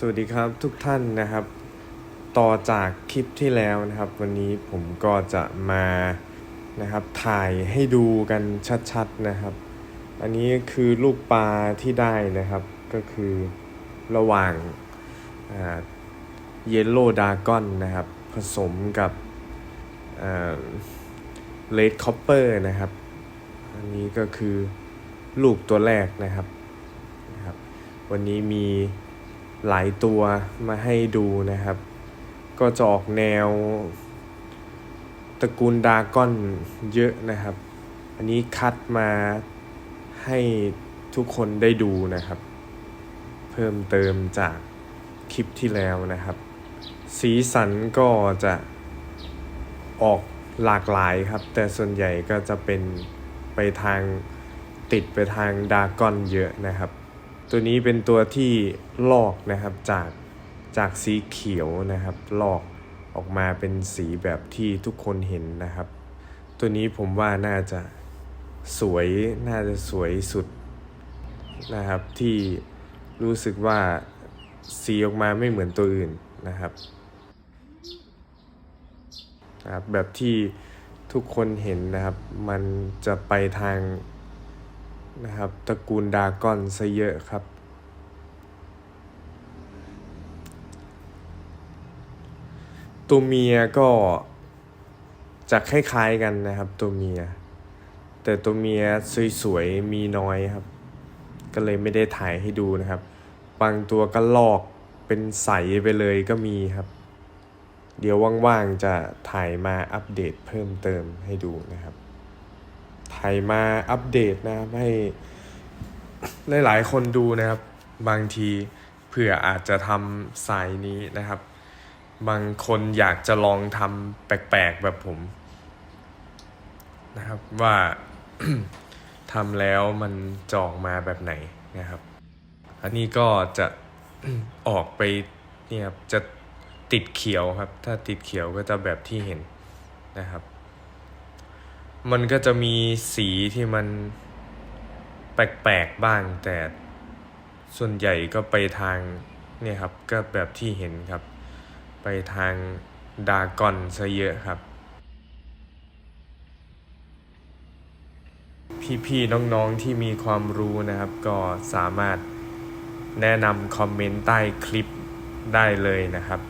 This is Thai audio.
สวัสดีครับทุกท่านนะครับ ต่อจากคลิปที่แล้วนะครับ วันนี้ผมก็จะมานะครับถ่ายให้ดูกันชัดๆนะครับ อันนี้คือลูกปลาที่ได้นะครับ ก็คือระหว่างเยลโล่ดากอนนะครับ ผสมกับเลดคอปเปอร์นะครับ อันนี้ก็คือลูกตัวแรกนะครับนะครับ วันนี้มี หลายตัวมาให้ดูนะครับ ก็จะออกแนวตระกูลดาก้อนเยอะนะครับ อันนี้คัดมาให้ทุกคนได้ดูนะครับ เพิ่มเติมจากคลิปที่แล้วนะครับ สีสันก็จะออกหลากหลายครับ แต่ส่วนใหญ่ก็จะเป็นไปทางติดไปทางดาก้อนเยอะนะครับ ตัวนี้เป็นตัวที่ลอกนะครับจากจากสีเขียวนะครับ ลอกออกมาเป็นสีแบบที่ทุกคนเห็นนะครับ ตัวนี้ผมว่าน่าจะสวยน่าจะสวยสุดนะครับ ที่รู้สึกว่าสีออกมาไม่เหมือนตัวอื่นนะครับนะครับแบบที่ทุกคนเห็นนะครับ มันจะไปทาง นะครับตระกูลดากอนซะเยอะครับ ตัวเมียก็จะคล้ายๆกันนะครับตัวเมีย แต่ตัวเมียสวยๆมีน้อยครับ ก็เลยไม่ได้ถ่ายให้ดูนะครับ บางตัวก็ลอกเป็นใสไปเลยก็มีครับ เดี๋ยวว่างๆจะถ่ายมาอัปเดตเพิ่มเติมให้ดูนะครับ ถ่ายมาอัปเดตนะครับให้หลายๆคนดูนะครับ บางทีเผื่ออาจจะทำสายนี้นะครับ บางคนอยากจะลองทำแปลกๆแบบผมนะครับว่าทำแล้วมันจออกมาแบบไหนนะครับ อันนี้ก็จะออกไปเนี่ยจะติดเขียวครับ ถ้าติดเขียวก็จะแบบที่เห็นนะครับ มันก็จะมีสีที่มันแปลกๆบ้าง แต่ส่วนใหญ่ก็ไปทางเนี่ยครับก็แบบที่เห็นครับ ไปทางดากอนซะเยอะครับ พี่ๆน้องๆที่มีความรู้นะครับ ก็สามารถแนะนำคอมเมนต์ใต้คลิปได้เลยนะครับ